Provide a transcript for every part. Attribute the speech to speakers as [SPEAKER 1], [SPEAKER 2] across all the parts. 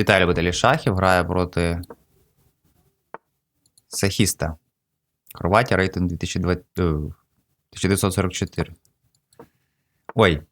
[SPEAKER 1] Віталій любителі шахів грає проти Сахіста. Хорватія рейтинг 2020... е, 1944. Ой.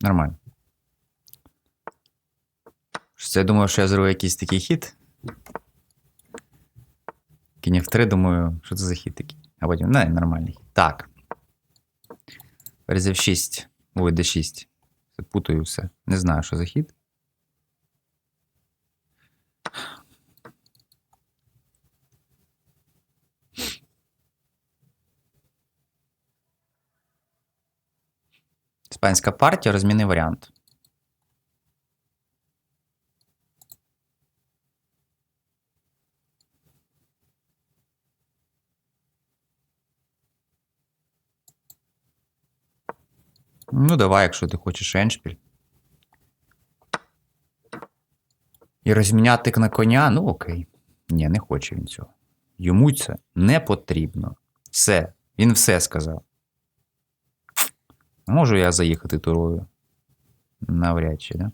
[SPEAKER 1] Нормально. Я думаю, що я зроблю якийсь такий хід. Кінь F3, думаю, що це за хід такий. А потім, не, нормальний. хід. Так. Ферзь F6. Ой, D6. Це Путаю все. Не знаю, що за хід. Іспанська партія, розмінний варіант. Ну, давай, якщо ти хочеш еншпіль. І розміняти на коня, ну окей. Ні, не хоче він цього. Йому це не потрібно. Все. Він все сказав. Можу я заїхати турою? Навряд чи, да?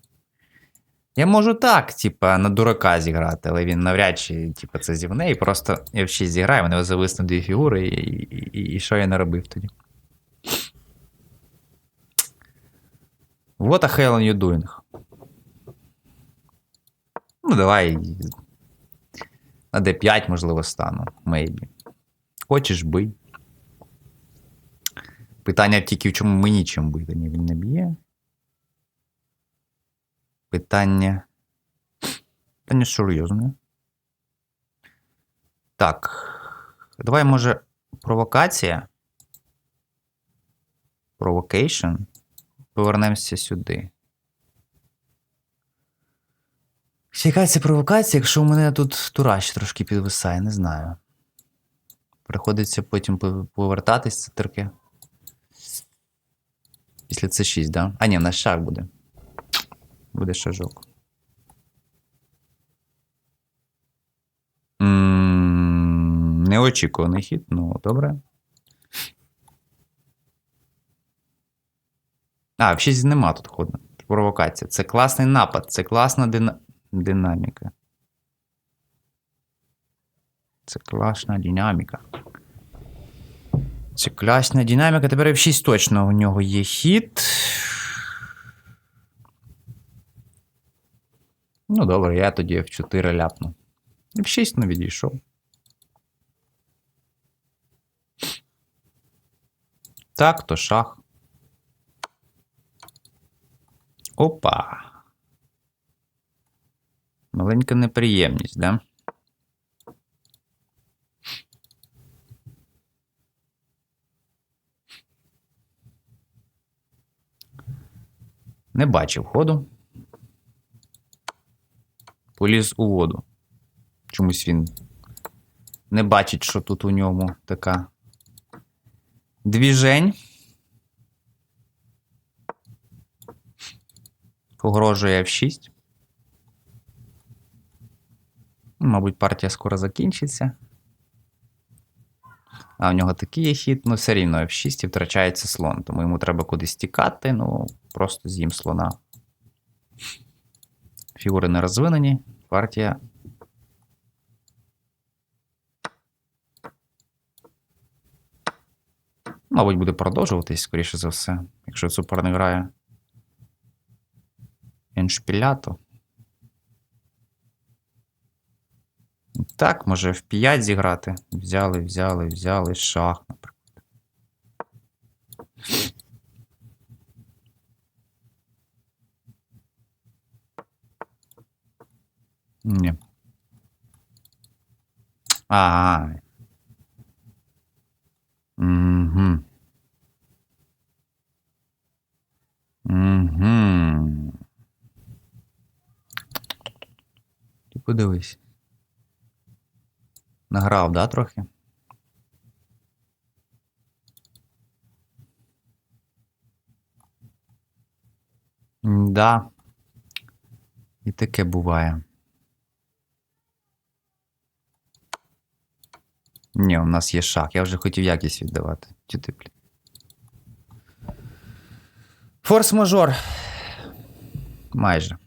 [SPEAKER 1] Я можу так, типа, на дурака зіграти, але він навряд чи, типа, це зівне, і просто F6 зіграє, в нього зависнуть дві фігури, і, і, і, і що я не робив тоді? What the hell are you doing? Ну, давай. На D5, можливо, стану. Maybe. Хочеш бий. Питання тільки в чому мені чим бити. Ні, він не б'є. Питання. Питання серйозне. Так. Давай, може, провокація. Провокейшн. Повернемося сюди. Яка провокація, якщо у мене тут турач трошки підвисає, не знаю. Приходиться потім пов- повертатись це таке. Після це 6, да? А, ні, в нас шах буде. Буде шажок. Неочікуваний хід, ну добре. А, в 6 нема тут ходу. Провокація. Це класний напад, це класна дина... динаміка. Це класна динаміка. Це класна динаміка. Тепер в 6 точно у нього є хід. Ну, добре, я тоді в 4 ляпну. В 6 не відійшов. Так, то шах. Опа. Маленька неприємність, да? Не бачив ходу. Поліз у воду. Чомусь він не бачить, що тут у ньому така двіжень. Погрожує F6. Мабуть, партія скоро закінчиться. А у нього такий є хід, ну все рівно F6 і втрачається слон, тому йому треба кудись тікати, ну просто з'їм слона. Фігури не розвинені, партія. Мабуть, буде продовжуватись, скоріше за все, якщо суперник грає. Еншпілято. Так, може в 5 зіграти. Взяли, взяли, взяли шах, наприклад. Ні. А. Угу. Угу. Ти подивись. Награв, да, трохи? Да. І таке буває. Ні, у нас є шах. Я вже хотів якість віддавати. чи блін. Форс-мажор. Майже.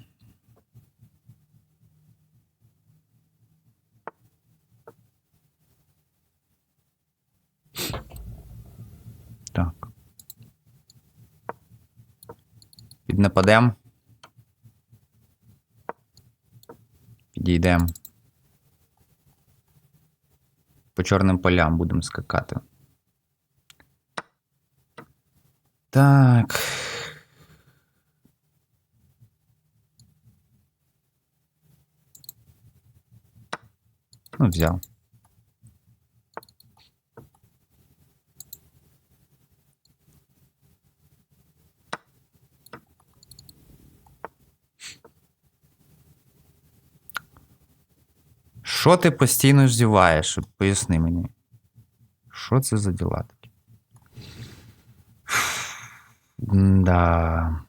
[SPEAKER 1] Так. Піднападемо. Підійдемо. По чорним полям будемо скакати. Так. Ну, взяв. Що ти постійно зіваєш? Поясни мені. Що це за діла такі? Да.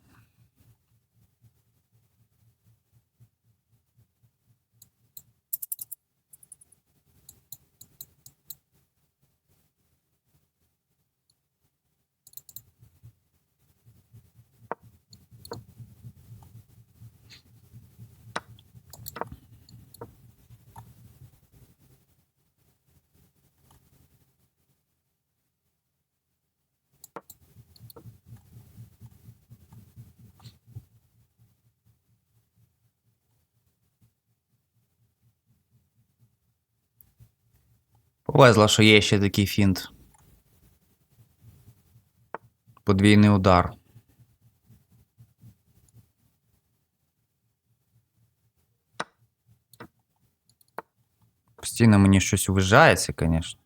[SPEAKER 1] Повезло, що є ще такий фінт. Подвійний удар. Постійно мені щось ввижається, звісно.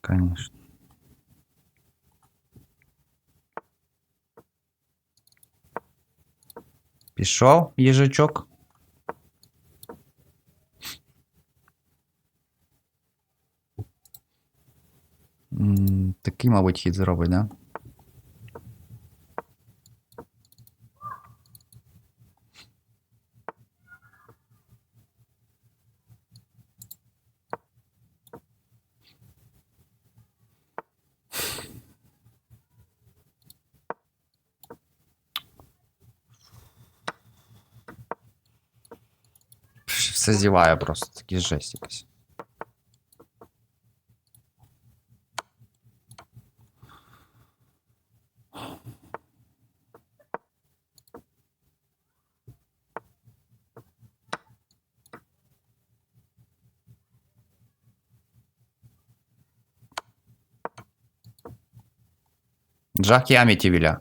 [SPEAKER 1] Конечно. Пішов їжачок. Такий, мабуть, хід зробить, да? Все зіває просто, такий жесть якась. Джах Ямітівіля.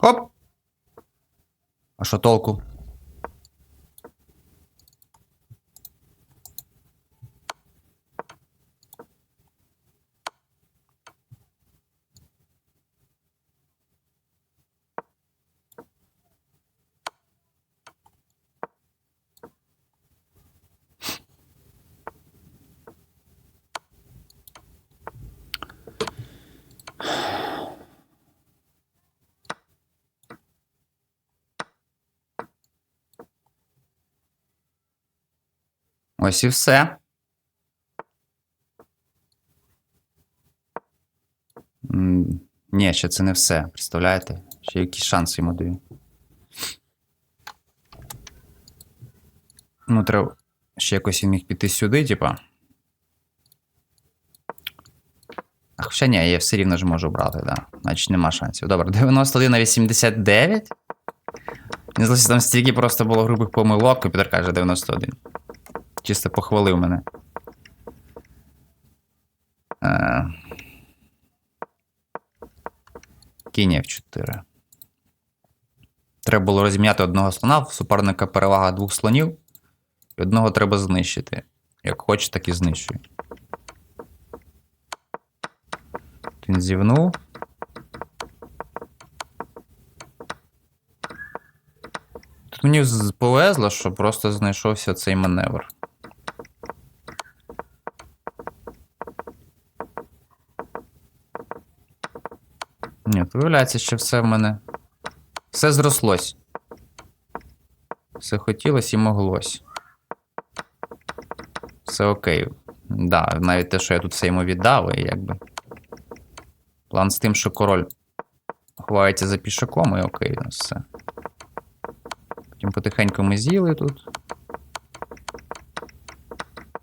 [SPEAKER 1] Оп! А що толку? Ось і все. Ні, ще це не все. Представляєте? Ще якісь шанси йому даю. Ну, треба. Ще якось він міг піти сюди, типа. А хоча ні, я все рівно ж можу брати, да. Значить нема шансів. Добре, 91 на 89. Не злося, там стільки просто було грубих помилок, комп'ютер каже 91. Чисто похвалив мене. Е... Кінь F4. Треба було розміняти одного слона, в суперника перевага двох слонів, і одного треба знищити. Як хоче, так і знищує. Він зівнув. Тут мені повезло, що просто знайшовся цей маневр. Ні, виявляється, що все в мене. Все зрослось. Все хотілось і моглось. Все окей. Да, навіть те, що я тут все йому віддав, і якби. План з тим, що король ховається за пішаком, і окей, у нас все. Потім потихеньку ми з'їли тут.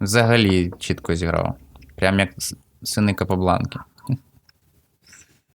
[SPEAKER 1] Взагалі чітко зіграв. Прям як с- сини Капабланки.